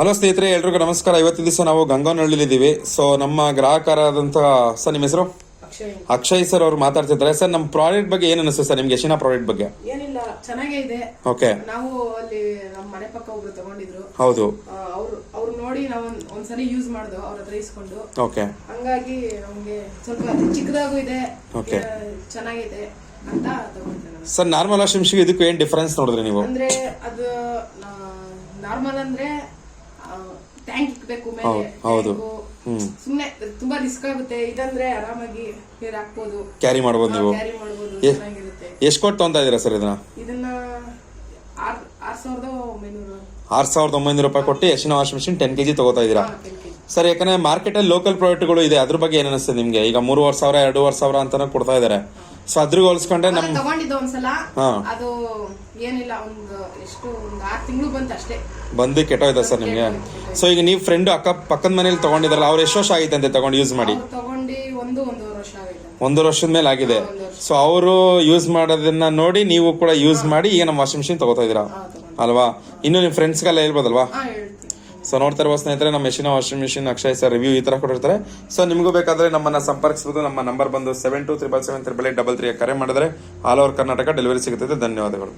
Hello ಸ್ನೇಹಿತರೆ ಎಲ್ರಿಗೂ ನಮಸ್ಕಾರ. ಇವತ್ತಿನ ದಿವಸ ನಾವು ಗಂಗಾನಹಳ್ಳಿಲಿದ್ದೀವಿ ಸೊ ನಮ್ಮ ಗ್ರಾಹಕರಾದಂತಹ ಸರ್ ನಿಮ್ಮ ಹೆಸರು? ಅಕ್ಷಯ್ ಸರ್ ಅವ್ರು ಮಾತಾಡ್ತಿದ್ದಾರೆ. ಸರ್ ನಮ್ಮ ಪ್ರಾಡಕ್ಟ್ ಬಗ್ಗೆ ಏನು ಅನಿಸ್ತು ಸರ್ ನಿಮ್ಗೆ? ಯಶಿನ ಪ್ರಾಡಕ್ಟ್ ಬಗ್ಗೆ? ಏನಿಲ್ಲ ಚೆನ್ನಾಗೇ ಇದೆ. ಓಕೆ. ನಾವು ಅಲ್ಲಿ ನಮ್ಮ ಮನೆ ಪಕ್ಕ ಒಬ್ರು ತಗೊಂಡಿದ್ರು. ಹೌದು. ಅವ್ರು ಅವ್ರು ನೋಡಿ ನಾವು ಒಂದ್- ಒಂದ್ಸರಿ ಯೂಸ್ ಮಾಡ್ದು ಅವ್ರ ಹತ್ರ ಇಸ್ಕೊಂಡು. ಓಕೆ. ಹಂಗಾಗಿ ನಮ್ಗೆ ಸ್ವಲ್ಪ ಚಿಕ್ಕದಾಗೂ ಇದೆ. ಓಕೆ. ಚೆನ್ನಾಗಿದೆ ಅಂತ ತಗೊಂಡೆ ಸರ್ ನಾರ್ಮಲ್ ವಾಷಿಂಗ್ ಇದಕ್ಕೂ ಏನು ಡಿಫರೆನ್ಸ್ ನೋಡಿದ್ರೆ ನೀವು? ಅಂದ್ರೆ ಅದು ನಾರ್ಮಲ್ ಅಂದ್ರೆ ಟ್ಯಾಂಕ್ ಇಕ್ಬೇಕು ಮೇಲೆ ಹೌದು. ಸುಮ್ನೆ ತುಂಬಾ ರಿಸ್ಕ್ ಆಗುತ್ತೆ. ಇದಂದ್ರೆ ಆರಾಮಾಗಿ ನೀರ್ ಹಾಕ್ಬೋದು ಕ್ಯಾರಿ ಮಾಡ್ಬೋದು ನೀವು. ಕ್ಯಾರಿ ಮಾಡ್ಬೋದು ಎ- ಚೆನ್ನಾಗಿರುತ್ತೆ. ಎಷ್ಟು ಕೊಟ್ಟು ತೊಗೊಂತಾ ಸರ್ ಇದನ್ನ? ಇದನ್ನ ಆರ್ ಆರ್ ಸಾವಿರದ ಒಂಬೈನೂರು. ಆರು ಸಾವಿರದ ಒಂಬೈನೂರು ರೂಪಾಯಿ ಕೊಟ್ಟು ಯಶಿನ ವಾಷಿಂಗ್ ಮಿಷಿನ್ ಟೆನ್ ಕೆಜಿ ತಗೋತಾ ಇದೀರಾ 10 kg. ಸರ್ ಯಾಕಂದ್ರೆ ಮಾರ್ಕೆಟ್ ಅಲ್ಲಿ ಲೋಕಲ್ ಪ್ರಾಡಕ್ಟ್ಗಳು ಇದೆ ಅದ್ರ ಬಗ್ಗೆ ಏನಿಸ್ತದೆ ಅನಿಸ್ತದೆ ನಿಮ್ಗೆ? ಈಗ ಮೂರುವರೆ ಸಾವಿರ ಎರಡೂವರೆ ಸಾವಿರ ಅಂತಾನೆ ಕೊಡ್ತಾ ಇದ್ದಾರೆ ಸೊ ಅದ್ರಿಗೆ ಹೋಲಿಸ್ಕೊಂಡ್ರೆ ನಮ್ಮ ನಮ್ ತಗೊಂಡಿದ್ದು ಒಂದ್ಸಲ. ಹಾ. ಅದು ಏನಿಲ್ಲ ಒಂದು ಎಷ್ಟು ಒಂದು ಆರ್ ತಿಂಗಳು ಬಂತು ಅಷ್ಟೇ. ಬಂದು ಕೆಟ್ಟೋಯ್ತಾ ಸರ್ ನಿಮ್ಗೆ? ಸೊ ಈಗ ನೀವು ಫ್ರೆಂಡ್ ಅಕ್ಕ ಪಕ್ಕದ ಮನೇಲಿ ತಗೊಂಡಿದಾರಲ್ಲ ಅವ್ರು ಎಷ್ಟು ವರ್ಷ ಆಗೈತೆ ಅಂತ ತಗೊಂಡು ಯೂಸ್ ಮಾಡಿ? ತಗೊಂಡು ಒಂದು ಒಂದೂವರೆ ವರ್ಷ ಆಗೈತೆ ಒಂದೂವರೆ ವರ್ಷದ ಮೇಲೆ ಆಗಿದೆ. ಸೊ ಅವರು ಯೂಸ್ ಮಾಡೋದನ್ನ ನೋಡಿ ನೀವು ಕೂಡ ಯೂಸ್ ಮಾಡಿ ಈಗ ನಮ್ಮ ವಾಷಿಂಗ್ ಮಿಷಿನ್ ತಗೋತಾ ತಗೊಂಡೆ. ಅಲ್ವಾ? ಇನ್ನು ನಿಮ್ಮ ಫ್ರೆಂಡ್ಸ್ಗೆಲ್ಲ ಹೇಳ್ಬೋದಲ್ವಾ? ಹೇಳ್ತೀನಿ ಸೊ ನೋಡ್ತಾ ಸ್ನೇಹಿತರೆ, ನಮ್ಮ machine washing machine Akshay sir review ಈ ತರ ಕೊಟ್ಟಿರ್ತಾರೆ. ಸೊ ನಿಮಗೂ ಬೇಕಾದ್ರೆ ನಮ್ಮನ್ನ ಸಂಪರ್ಕಿಸಬಹುದು ನಮ್ಮ ನಂಬರ್ ಬಂದು seven two triple seven triple eight double three ಕರೆ ಮಾಡಿದ್ರೆ ಆಲ್ ಓವರ್ ಕರ್ನಾಟಕ ಡೆಲಿವರಿ ಸಿಗುತ್ತದೆ. ಧನ್ಯವಾದಗಳು.